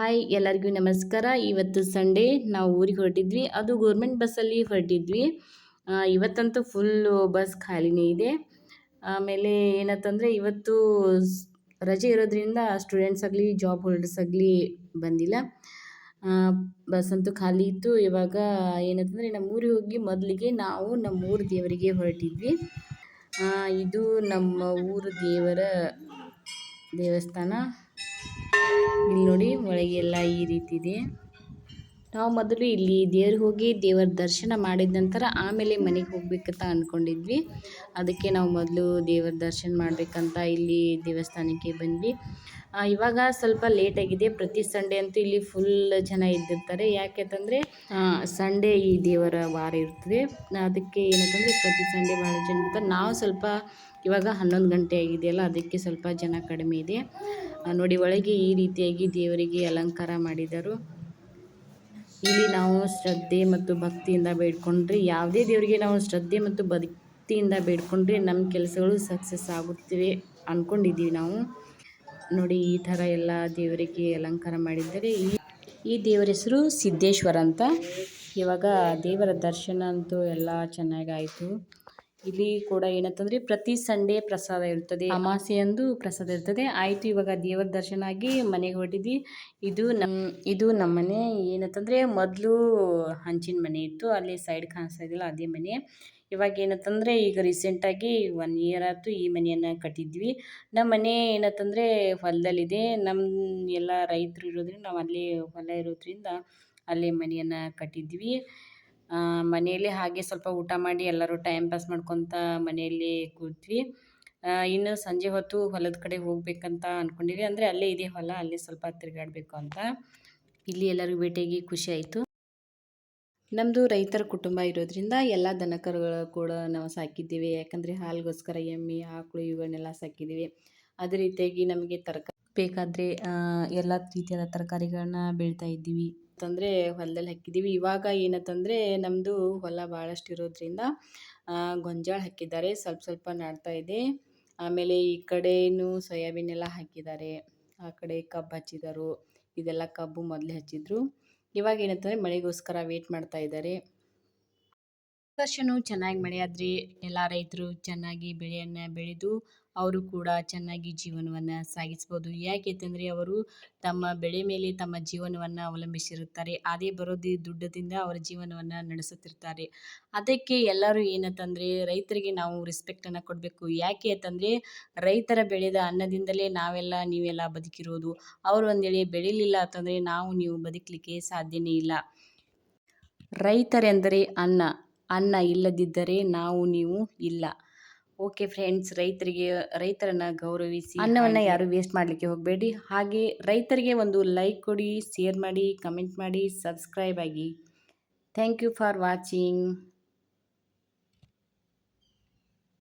Hi, ಎಲ್ಲರಿಗೂ ನಮಸ್ಕಾರ. ಇವತ್ತು ಸಂಡೇ, ನಾವು ಊರಿಗೆ ಹೊರಟಿದ್ವಿ. ಅದು ಗೌರ್ಮೆಂಟ್ ಬಸ್ಸಲ್ಲಿ ಹೊರಟಿದ್ವಿ. ಇವತ್ತಂತೂ ಫುಲ್ಲು ಬಸ್ ಖಾಲಿನೇ ಇದೆ. ಆಮೇಲೆ ಏನಂತಂದರೆ, ಇವತ್ತು ರಜೆ ಇರೋದ್ರಿಂದ ಸ್ಟೂಡೆಂಟ್ಸ್ ಆಗಲಿ ಜಾಬ್ ಹೋಲ್ಡರ್ಸ್ ಆಗಲಿ ಬಂದಿಲ್ಲ. ಬಸ್ ಅಂತೂ ಖಾಲಿ ಇತ್ತು. ಇವಾಗ ಏನಂತಂದರೆ, ನಮ್ಮ ಊರಿಗೆ ಹೋಗಿ ಮೊದಲಿಗೆ ನಾವು ನಮ್ಮ ಊರ ದೇವರಿಗೆ ಹೊರಟಿದ್ವಿ. ಇದು ನಮ್ಮ ಊರು ದೇವರ ದೇವಸ್ಥಾನ. ಇಲ್ಲಿ ನೋಡಿ ಒಳಗೆಲ್ಲ ಈ ರೀತಿ ಇದೆ. ನಾವು ಮೊದಲು ಇಲ್ಲಿ ದೇವ್ರಿಗೆ ಹೋಗಿ ದೇವರ ದರ್ಶನ ಮಾಡಿದ ನಂತರ ಆಮೇಲೆ ಮನೆಗೆ ಹೋಗ್ಬೇಕಂತ ಅಂದ್ಕೊಂಡಿದ್ವಿ ಅದಕ್ಕೆ ನಾವು ಮೊದಲು ದೇವರ ದರ್ಶನ ಮಾಡಬೇಕಂತ ಇಲ್ಲಿ ದೇವಸ್ಥಾನಕ್ಕೆ ಬಂದ್ವಿ. ಇವಾಗ ಸ್ವಲ್ಪ ಲೇಟ್ ಆಗಿದೆ. ಪ್ರತಿ ಸಂಡೇ ಅಂತೂ ಇಲ್ಲಿ ಫುಲ್ ಜನ ಇದ್ದಿರ್ತಾರೆ. ಯಾಕೆಂತಂದರೆ ಸಂಡೇ ಈ ದೇವರ ವಾರ ಇರ್ತದೆ. ಅದಕ್ಕೆ ಏನಂತಂದರೆ ಪ್ರತಿ ಸಂಡೇ ಭಾಳ ಜನ ಇರ್ತಾರೆ. ನಾವು ಸ್ವಲ್ಪ ಇವಾಗ ಹನ್ನೊಂದು ಗಂಟೆ ಆಗಿದೆಯಲ್ಲ, ಅದಕ್ಕೆ ಸ್ವಲ್ಪ ಜನ ಕಡಿಮೆ ಇದೆ. ನೋಡಿ, ಒಳಗೆ ಈ ರೀತಿಯಾಗಿ ದೇವರಿಗೆ ಅಲಂಕಾರ ಮಾಡಿದರು. ಇಲ್ಲಿ ನಾವು ಶ್ರದ್ಧೆ ಮತ್ತು ಭಕ್ತಿಯಿಂದ ಬೇಡ್ಕೊಂಡ್ರೆ ಯಾವುದೇ ದೇವರಿಗೆ ನಾವು ಶ್ರದ್ಧೆ ಮತ್ತು ಭಕ್ತಿಯಿಂದ ಬೇಡ್ಕೊಂಡ್ರೆ ನಮ್ಮ ಕೆಲಸಗಳು ಸಕ್ಸಸ್ ಆಗುತ್ತಿವೆ ಅಂದ್ಕೊಂಡಿದ್ದೀವಿ ನಾವು. ನೋಡಿ, ಈ ಥರ ಎಲ್ಲ ದೇವರಿಗೆ ಅಲಂಕಾರ ಮಾಡಿದ್ದಾರೆ. ಈ ಈ ದೇವರ ಹೆಸರು ಸಿದ್ದೇಶ್ವರ ಅಂತ. ಇವಾಗ ದೇವರ ದರ್ಶನ ಅಂತೂ ಎಲ್ಲ ಚೆನ್ನಾಗಾಯಿತು. ಇಲ್ಲಿ ಕೂಡ ಏನಂತಂದ್ರೆ ಪ್ರತಿ ಸಂಡೇ ಪ್ರಸಾದ ಇರ್ತದೆ. ಅಮಾಸೆಯಂದು ಪ್ರಸಾದ ಇರ್ತದೆ. ಆಯಿತು, ಇವಾಗ ದೇವರ ದರ್ಶನ ಆಗಿ ಮನೆಗೆ ಹೊರಟಿದ್ವಿ. ಇದು ನಮ್ಮ ಇದು ನಮ್ಮ ಮನೆ. ಏನಂತಂದ್ರೆ ಮೊದಲು ಹಂಚಿನ ಮನೆ ಇತ್ತು. ಅಲ್ಲಿ ಸೈಡ್ ಕಾಣಿಸ್ತಾ ಇದ್ದಿಲ್ಲ, ಅದೇ ಮನೆ. ಇವಾಗ ಏನಂತಂದರೆ ಈಗ ರೀಸೆಂಟಾಗಿ ಒನ್ ಇಯರ್ ಆಯ್ತು ಈ ಮನೆಯನ್ನು ಕಟ್ಟಿದ್ವಿ. ನಮ್ಮ ಮನೆ ಏನಂತಂದರೆ ಹೊಲದಲ್ಲಿದೆ. ನಮ್ಮ ಎಲ್ಲ ರೈತರು ಇರೋದ್ರಿಂದ ನಾವು ಅಲ್ಲಿ ಹೊಲ ಇರೋದ್ರಿಂದ ಅಲ್ಲಿ ಮನೆಯನ್ನು ಕಟ್ಟಿದ್ವಿ. ಮನೆಯಲ್ಲಿ ಹಾಗೆ ಸ್ವಲ್ಪ ಊಟ ಮಾಡಿ ಎಲ್ಲರೂ ಟೈಮ್ ಪಾಸ್ ಮಾಡ್ಕೊತ ಮನೆಯಲ್ಲಿ ಕೂತ್ವಿ ಇನ್ನು ಸಂಜೆ ಹೊತ್ತು ಹೊಲದ ಕಡೆ ಹೋಗ್ಬೇಕಂತ ಅಂದ್ಕೊಂಡಿವಿ ಅಂದರೆ ಅಲ್ಲೇ ಇದೆ ಹೊಲ, ಅಲ್ಲೇ ಸ್ವಲ್ಪ ತಿರುಗಾಡಬೇಕು ಅಂತ. ಇಲ್ಲಿ ಎಲ್ಲರಿಗೂ ಭೇಟಿಯಾಗಿ ಖುಷಿ ಆಯಿತು. ನಮ್ಮದು ರೈತರ ಕುಟುಂಬ ಇರೋದ್ರಿಂದ ಎಲ್ಲ ದನಕರುಗಳು ಕೂಡ ನಾವು ಸಾಕಿದ್ದೀವಿ. ಯಾಕಂದರೆ ಹಾಲಿಗೋಸ್ಕರ ಎಮ್ಮೆ, ಆಕಳು ಇವುಗಳನ್ನೆಲ್ಲ ಸಾಕಿದ್ದೀವಿ. ಅದೇ ರೀತಿಯಾಗಿ ನಮಗೆ ತರಕಾರಿ ಬೇಕಾದರೆ ಎಲ್ಲ ರೀತಿಯಾದ ತರಕಾರಿಗಳನ್ನ ಬೆಳೀತಾ ಇದ್ದೀವಿ. ಅಂತಂದರೆ ಹೊಲದಲ್ಲಿ ಹಾಕಿದ್ದೀವಿ. ಇವಾಗ ಏನಂತಂದರೆ ನಮ್ಮದು ಹೊಲ ಭಾಳಷ್ಟು ಇರೋದ್ರಿಂದ ಗೊಂಜಾಳ ಹಾಕಿದ್ದಾರೆ. ಸ್ವಲ್ಪ ಸ್ವಲ್ಪ ನಾಡ್ತಾ ಇದೆ. ಆಮೇಲೆ ಈ ಕಡೆನೂ ಸೋಯಾಬೀನ್ ಎಲ್ಲ ಹಾಕಿದ್ದಾರೆ. ಆ ಕಡೆ ಕಬ್ಬು ಹಚ್ಚಿದರು ಇದೆಲ್ಲ ಕಬ್ಬು ಮೊದಲೇ ಹಚ್ಚಿದ್ರು. ಇವಾಗ ಏನಂತಂದರೆ ಮಳೆಗೋಸ್ಕರ ವೇಟ್ ಮಾಡ್ತಾ ಇದ್ದಾರೆ. ವರ್ಷನೂ ಚೆನ್ನಾಗಿ ಮಳೆ ಎಲ್ಲ ರೈತರು ಚೆನ್ನಾಗಿ ಬೆಳೆಯನ್ನು ಬೆಳೆದು ಅವರು ಕೂಡ ಚೆನ್ನಾಗಿ ಜೀವನವನ್ನು ಸಾಗಿಸ್ಬೋದು. ಯಾಕೆಂತಂದರೆ ಅವರು ತಮ್ಮ ಬೆಳೆ ಮೇಲೆ ತಮ್ಮ ಜೀವನವನ್ನು ಅವಲಂಬಿಸಿರುತ್ತಾರೆ. ಅದೇ ಬರೋದು ದುಡ್ಡದಿಂದ ಅವರ ಜೀವನವನ್ನು ನಡೆಸುತ್ತಿರ್ತಾರೆ. ಅದಕ್ಕೆ ಎಲ್ಲರೂ ಏನಂತಂದರೆ ರೈತರಿಗೆ ನಾವು ರೆಸ್ಪೆಕ್ಟನ್ನು ಕೊಡಬೇಕು. ಯಾಕೆ ಅಂತಂದರೆ ರೈತರ ಬೆಳೆದ ಅನ್ನದಿಂದಲೇ ನಾವೆಲ್ಲ ನೀವೆಲ್ಲ ಬದುಕಿರೋದು. ಅವರು ಒಂದೇಳೆ ಬೆಳಿಲಿಲ್ಲ ಅಂತಂದರೆ ನಾವು ನೀವು ಬದುಕಲಿಕ್ಕೆ ಸಾಧ್ಯನೇ ಇಲ್ಲ. ರೈತರೆಂದರೆ ಅನ್ನ. ಅನ್ನ ಇಲ್ಲದಿದ್ದರೆ ನಾವು ನೀವು ಇಲ್ಲ. ಓಕೆ ಫ್ರೆಂಡ್ಸ್ ರೈತರಿಗೆ ರೈತರನ್ನು ಗೌರವಿಸಿ ಅನ್ನವನ್ನು ಯಾರು ವೇಸ್ಟ್ ಮಾಡಲಿಕ್ಕೆ ಹೋಗಬೇಡಿ. ಹಾಗೆ ರೈತರಿಗೆ ಒಂದು ಲೈಕ್ ಕೊಡಿ ಶೇರ್ ಮಾಡಿ ಕಮೆಂಟ್ ಮಾಡಿ ಸಬ್ಸ್ಕ್ರೈಬ್ ಆಗಿ. Thank you for watching